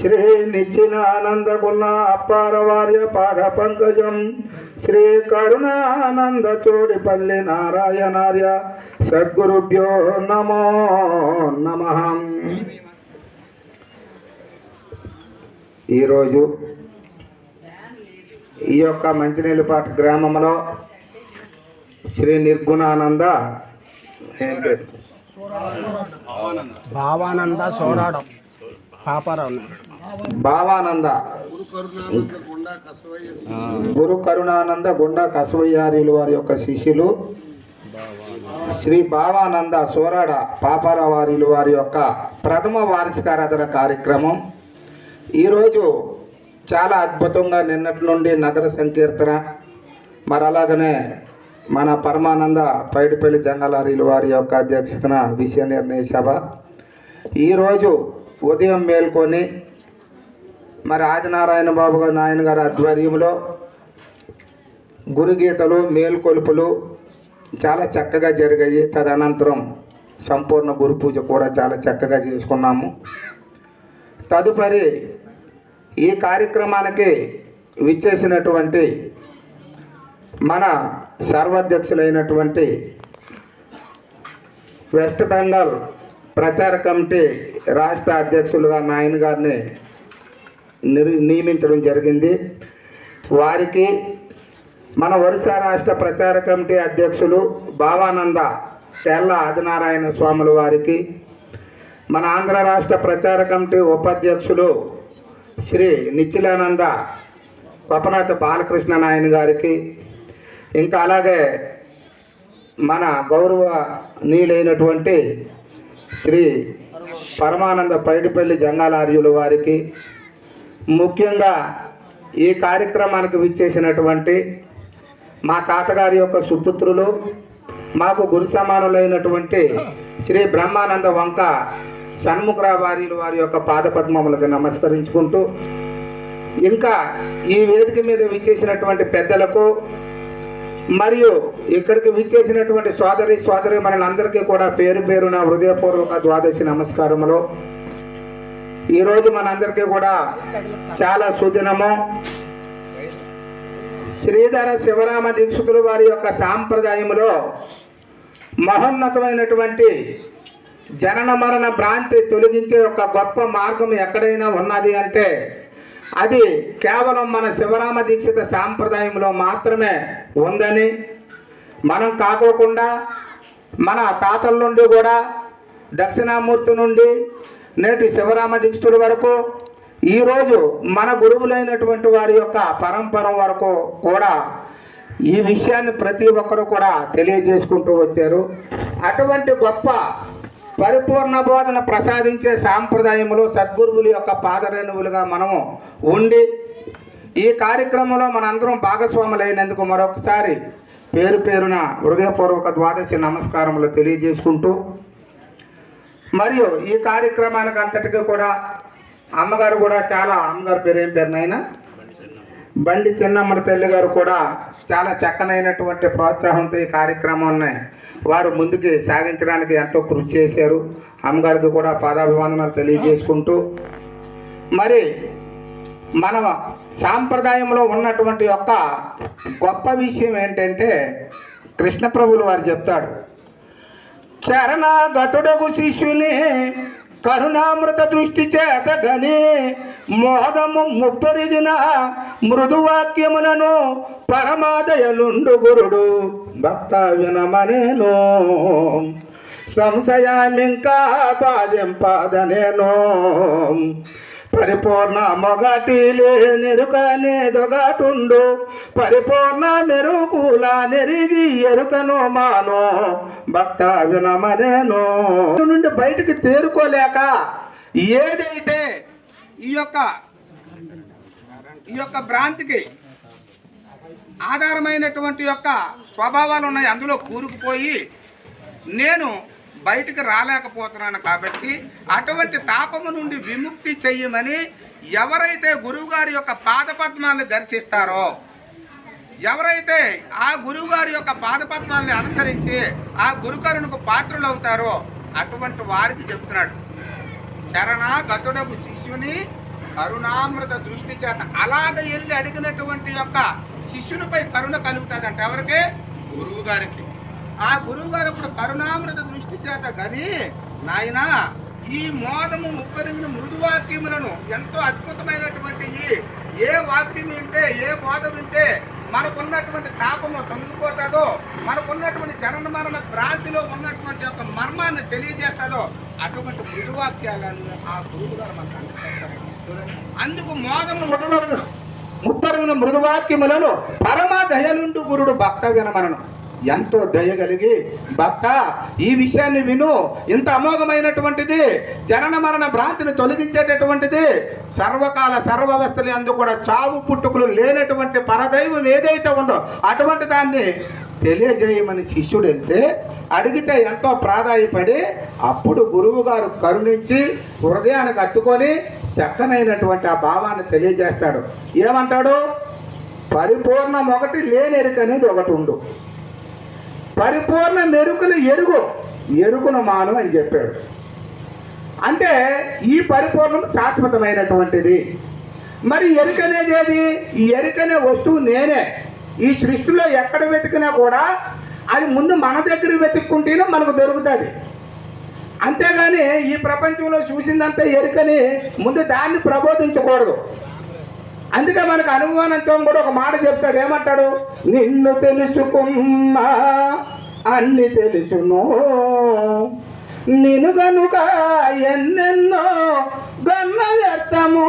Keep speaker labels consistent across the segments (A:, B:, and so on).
A: శ్రీ నిచ్చిన గుల్ల అప్పారవార్య శ్రీ పాద పంకజం. శ్రీ కరుణానంద చోడిపల్లి నారాయణార్య సద్గురుభ్యో నమో నమ. ఈరోజు ఈ యొక్క మంచినీళ్ళపాటు గ్రామంలో శ్రీ నిర్గుణానంద ఏం పేరు?
B: భావానంద సోరాడం. పాపారావు.
A: భావానంద గురు కరుణానంద గుండా కసవయ్యారీలు వారి యొక్క శిష్యులు. శ్రీ భావానంద సోరాడ పాపారావారీలు వారి యొక్క ప్రథమ వార్షికారాధన కార్యక్రమం. ఈరోజు చాలా అద్భుతంగా నిన్నటి నుండి నగర సంకీర్తన. మరి అలాగనే మన పరమానంద పైడిపల్లి జంగలారీలు వారి యొక్క అధ్యక్షతన విషయ నిర్ణయ సభ. ఈరోజు ఉదయం మేల్కొని మరి ఆదినారాయణ బాబు గారు నాయన గారి ఆధ్వర్యంలో గురుగీతలు మేల్కొలుపులు చాలా చక్కగా జరిగాయి. తదనంతరం సంపూర్ణ గురు పూజ కూడా చాలా చక్కగా చేసుకున్నాము. తదుపరి ఈ కార్యక్రమానికి విచ్చేసినటువంటి మన సర్వాధ్యక్షులైనటువంటి వెస్ట్ బెంగాల్ ప్రచార కమిటీ రాష్ట్ర అధ్యక్షులుగా నాయన గారిని నియమించడం జరిగింది. వారికి మన ఒరిస్సా రాష్ట్ర ప్రచార కమిటీ అధ్యక్షులు భావానంద తెల్ల ఆదినారాయణ స్వాముల వారికి మన ఆంధ్ర రాష్ట్ర ప్రచార కమిటీ ఉపాధ్యక్షులు శ్రీ నిచ్చిలానంద కొపనాథ బాలకృష్ణ నాయన గారికి ఇంకా అలాగే మన గౌరవ నీలైనటువంటి శ్రీ పరమానంద పైడిపల్లి జంగాలార్యుల వారికి ముఖ్యంగా ఈ కార్యక్రమానికి విచ్చేసినటువంటి మా తాతగారి యొక్క సుపుత్రులు మాకు గురు సమానులైనటువంటి శ్రీ బ్రహ్మానంద వంక షణ్ముఖరావు వారి వారి యొక్క పాదపద్మములకు నమస్కరించుకుంటూ ఇంకా ఈ వేదిక మీద విచ్చేసినటువంటి పెద్దలకు మరియు ఇక్కడికి విచ్చేసినటువంటి సోదరి సోదరి మనందరికీ కూడా పేరు పేరున హృదయపూర్వక ద్వాదశి నమస్కారములో. ఈరోజు మనందరికీ కూడా చాలా సుదినము. శ్రీధర శివరామ దీక్షితులు వారి యొక్క సాంప్రదాయములో మహోన్నతమైనటువంటి జనన మరణ భ్రాంతి తొలగించే ఒక గొప్ప మార్గం ఎక్కడైనా ఉన్నది అంటే అది కేవలం మన శివరామ దీక్షిత సాంప్రదాయంలో మాత్రమే ఉందని మనం కాకోకుండా మన తాతల నుండి కూడా దక్షిణామూర్తి నుండి నేటి శివరామ దీక్షితుల వరకు ఈరోజు మన గురువులైనటువంటి వారి యొక్క పరంపర వరకు కూడా ఈ విషయాన్ని ప్రతి ఒక్కరు కూడా తెలియజేసుకుంటూ వచ్చారు. అటువంటి గొప్ప పరిపూర్ణ బోధన ప్రసాదించే సాంప్రదాయములు సద్గురువుల యొక్క పాదరేణువులుగా మనము ఉండి ఈ కార్యక్రమంలో మనందరం భాగస్వాములైనందుకు మరొకసారి పేరు పేరున హృదయపూర్వక ద్వాదశి నమస్కారములు తెలియజేసుకుంటూ మరియు ఈ కార్యక్రమానికి అంతటికీ కూడా అమ్మగారు కూడా చాలా అమ్మగారు పేరు ఏం పేరు నాయన? బండి చిన్నమ్మడి తల్లి గారు కూడా చాలా చక్కనైనటువంటి ప్రోత్సాహంతో ఈ కార్యక్రమాన్ని వారు ముందుకు సాగించడానికి ఎంతో కృషి చేశారు. అమ్మగారికి కూడా పాదాభివందనాలు తెలియజేసుకుంటూ మరి మన సాంప్రదాయంలో ఉన్నటువంటి యొక్క గొప్ప విషయం ఏంటంటే కృష్ణప్రభులు వారు చెప్తాడు. శరణాగతుడకు శిష్యుని కరుణామృత దృష్టి చేత గని మోదము ముప్పరిదిన మృదువాక్యములను పరమాదయలుండు గురుడు. భక్త వినమనేను సంశయామింకా పాదింపాదనేను పరిపూర్ణ మొగటి లేనెరుకనే దొగటుండు పరిపూర్ణ మెరుకుల నెరిగి ఎరుకను మాను. భక్త వినమనేను. నుండి బయటికి తేరుకోలేక ఏదైతే ఈ యొక్క ఈ యొక్క భ్రాంతికి ఆధారమైనటువంటి యొక్క స్వభావాలు ఉన్నాయి అందులో కూరుకుపోయి నేను బయటకు రాలేకపోతున్నాను కాబట్టి అటువంటి తాపము నుండి విముక్తి చెయ్యమని ఎవరైతే గురువుగారి యొక్క పాదపద్మాలను దర్శిస్తారో ఎవరైతే ఆ గురువుగారి యొక్క పాదపద్మాల్ని అనుసరించి ఆ గురుకరుణకు పాత్రలు అవుతారో అటువంటి వారికి చెప్తున్నాడు చరణ శిష్యుని కరుణామృత దృష్టి చేత. అలాగ వెళ్ళి అడిగినటువంటి యొక్క శిష్యునిపై కరుణ కలుగుతుంది అంటే ఎవరికి? గురువు గారికి ఆ గురువు గారు అప్పుడు కరుణామృత దృష్టి చేత గని నాయన ఈ మోదము ముప్పరిగిన మృదువాక్యములను ఎంతో అద్భుతమైనటువంటి ఏ వాక్యం వింటే ఏ బోధ వింటే మనకున్నటువంటి తాపము తొలగిపోతుందో మనకున్నటువంటి జనన మరణ భ్రాంతిలో ఉన్నటువంటి యొక్క మర్మాన్ని తెలియజేస్తాదో అటువంటి మృదువాక్యాలను ఆ గురువు గారు మనకు అందుకు మోదము మృదువరును ముప్పరుగున మృదువాక్యములను పరమ దయలుండు గురుడు భక్త వినమనను. ఎంతో దయగలిగి భర్త భక్త ఈ విషయాన్ని విను. ఇంత అమోఘమైనటువంటిది జనన మరణ భ్రాంతిని తొలగించేటటువంటిది సర్వకాల సర్వవస్థలు అందు కూడా చావు పుట్టుకులు లేనటువంటి పరదైవం ఏదైతే ఉందో అటువంటి దాన్ని తెలియజేయమని శిష్యుడు వెళ్తే అడిగితే ఎంతో ప్రాధాయపడి అప్పుడు గురువు గారు కరుణించి హృదయానికి అత్తుకొని చక్కనైనటువంటి ఆ భావాన్ని తెలియజేస్తాడు. ఏమంటాడు? పరిపూర్ణం ఒకటి లేనెరికనేది అనేది ఒకటి ఉండు. పరిపూర్ణ మెరుకులు ఎరుగు. ఎరుకును మాను అని చెప్పాడు. అంటే ఈ పరిపూర్ణం శాశ్వతమైనటువంటిది. మరి ఎరుక అనేది ఏది? ఈ ఎరుకనే వస్తువు నేనే. ఈ సృష్టిలో ఎక్కడ వెతికినా కూడా అది ముందు మన దగ్గర వెతుక్కుంటేనే మనకు దొరుకుతుంది. అంతేగాని ఈ ప్రపంచంలో చూసిందంతా ఎరుకని ముందు దాన్ని ప్రబోధించకూడదు. అందుకే మనకు అనుమానంతో కూడా ఒక మాట చెప్తాడు. ఏమంటాడు? నిన్ను తెలుసుకున్నా అన్ని తెలుసును. నిన్ను గనుక ఎన్నెన్నో గన్న వ్యర్థము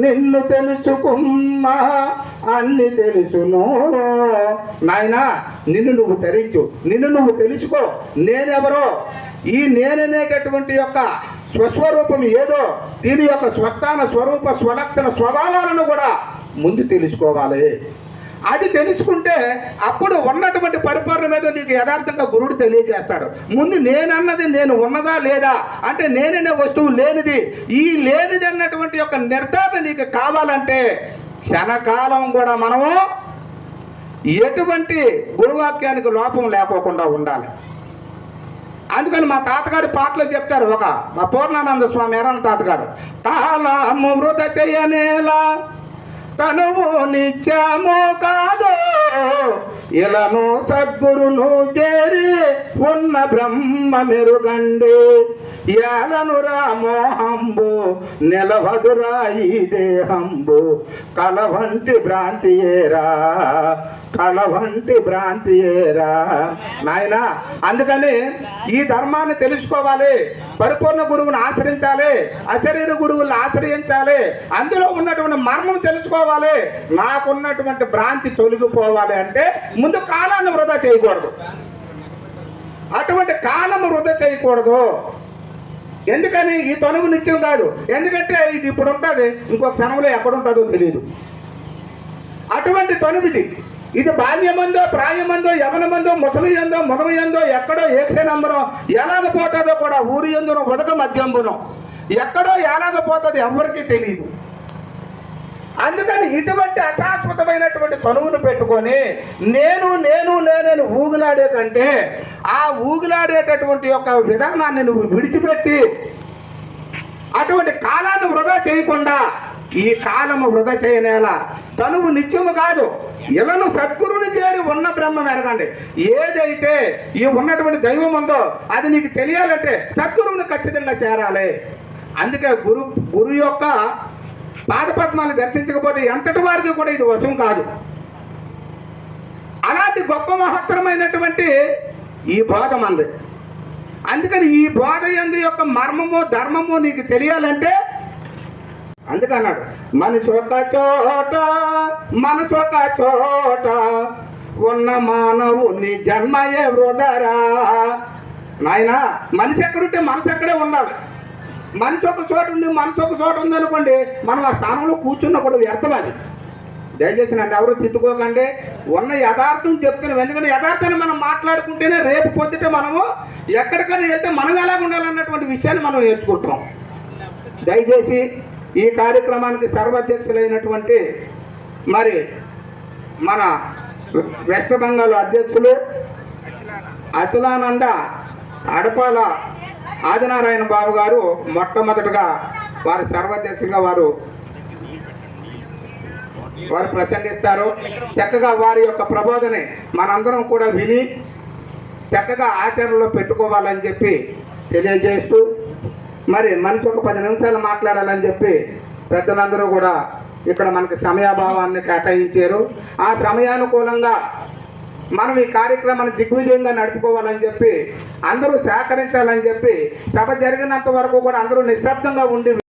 A: నిన్ను తెలుసుకున్నా అన్ని తెలుసును. నాయనా నిన్ను నువ్వు తెరించు. నిన్ను నువ్వు తెలుసుకో. నేనెవరో? ఈ నేననేటటువంటి యొక్క స్వస్వరూపం ఏదో? దీని యొక్క స్వస్థాన స్వరూప స్వలక్షణ స్వభావాలను కూడా ముందు తెలుసుకోవాలి. అది తెలుసుకుంటే అప్పుడు ఉన్నటువంటి పరిపాలన మీద నీకు యథార్థంగా గురుడు తెలియజేస్తాడు. ముందు నేనన్నది నేను ఉన్నదా లేదా? అంటే నేననే వస్తువు లేనిది. ఈ లేనిది అన్నటువంటి యొక్క నిర్ధారణ నీకు కావాలంటే క్షణకాలం కూడా మనము ఎటువంటి గురువాక్యానికి లోపం లేకోకుండా ఉండాలి. అందుకని మా తాతగారి పాటలు చెప్తారు ఒక మా పూర్ణానంద స్వామి ఎర్రన్న తాతగారు తాళము మృత చేయనేలా తనువు నిత్యము కాదు ఇలాను సద్గురును చేరి ఉన్న బ్రహ్మ మెరుగండి. ఏలను రామోహంబు నిలవదురా ఈ దేహంబు. కల వంటి భ్రాంతి ఏరా కల వంటి భ్రాంతి ఏరా నాయన అందుకని ఈ ధర్మాన్ని తెలుసుకోవాలి. పరిపూర్ణ గురువుని ఆశ్రయించాలి. అశరీర గురువుల్ని ఆశ్రయించాలి. అందులో ఉన్నటువంటి మర్మం తెలుసుకోవాలి. నాకున్నటువంటి భ్రాంతి తొలగిపోవాలి అంటే ముందు కాలాన్ని వృధా చేయకూడదు. అటువంటి కాలం వృధా చేయకూడదు. ఎందుకని? ఈ తనుగు నిత్యం కాదు. ఎందుకంటే ఇది ఇప్పుడు ఉంటుంది. ఇంకొక క్షణంలో ఎక్కడ ఉంటుందో తెలియదు అటువంటి తనువిది ఇది. బాల్యమందో ప్రాయమందో యవనమందో ముసలి ఎందో మగవి ఎందో ఎక్కడో ఏక్సే ఎలాగ పోతుందో కూడా ఊరి ఎందునో ఉదక మధ్యంబునో ఎక్కడో ఎలాగ పోతుంది ఎవరికీ తెలియదు అందుకని ఇటువంటి అశాశ్వతమైనటువంటి తనువును పెట్టుకొని నేను నేను నేనని ఊగులాడే కంటే ఆ ఊగులాడేటటువంటి యొక్క విధానాన్ని నువ్వు విడిచిపెట్టి అటువంటి కాలాన్ని వృధా చేయకుండా ఈ కాలము వృధా చేయనేలా. తనువు నిత్యము కాదు ఇలను సద్గురుని చేరి ఉన్న బ్రహ్మం ఎరగండి. ఏదైతే ఈ ఉన్నటువంటి దైవం ఉందో అది నీకు తెలియాలంటే సద్గురువుని ఖచ్చితంగా చేరాలి. అందుకే గురు గురు యొక్క పాదపద్మాలు దర్శించకపోతే ఎంతటి వారికి కూడా ఇది వశం కాదు. అలాంటి గొప్ప మహత్తరమైనటువంటి ఈ బోధ మంది అందుకని ఈ బోధ ఎందు యొక్క మర్మము ధర్మము నీకు తెలియాలంటే అందుకన్నాడు మనసు ఒక చోట మనసు ఒక చోట ఉన్న మానవుని జన్మయే వృధరా. నాయన మనిషి ఎక్కడుంటే మనసు ఎక్కడే ఉండాలి. మనిషి ఒక చోట ఉంది మనసు ఒక చోట ఉందనుకోండి మనం ఆ స్థానంలో కూర్చున్న కూడా వ్యర్థం అది. దయచేసి నన్ను ఎవరు తిట్టుకోకండి. ఉన్న యథార్థం చెప్తున్నాం. ఎందుకంటే యథార్థాన్ని మనం మాట్లాడుకుంటేనే రేపు పొద్దుట మనము ఎక్కడికైనా వెళ్తే మనం ఎలా ఉండాలన్నటువంటి విషయాన్ని మనం నేర్చుకుంటాం దయచేసి ఈ కార్యక్రమానికి సర్వాధ్యక్షులైనటువంటి మరి మన వెస్ట్ బెంగాల్ అధ్యక్షులు అచలానంద అడపాల ఆదినారాయణ బాబు గారు మొట్టమొదటగా వారి సర్వాధ్యక్షులుగా వారు వారు ప్రసంగిస్తారు. చక్కగా వారి యొక్క ప్రబోధని మనందరం కూడా విని చక్కగా ఆచరణలో పెట్టుకోవాలని చెప్పి తెలియజేస్తూ మరి మనిషి ఒక పది నిమిషాలు మాట్లాడాలని చెప్పి పెద్దలందరూ కూడా ఇక్కడ మనకి సమయాభావాన్ని కేటాయించారు. ఆ సమయానుకూలంగా మనం ఈ కార్యక్రమాన్ని దిగ్విజయంగా నడుపుకోవాలని చెప్పి అందరూ సహకరించాలని చెప్పి సభ జరిగినంత వరకు కూడా అందరూ నిశ్శబ్దంగా ఉండి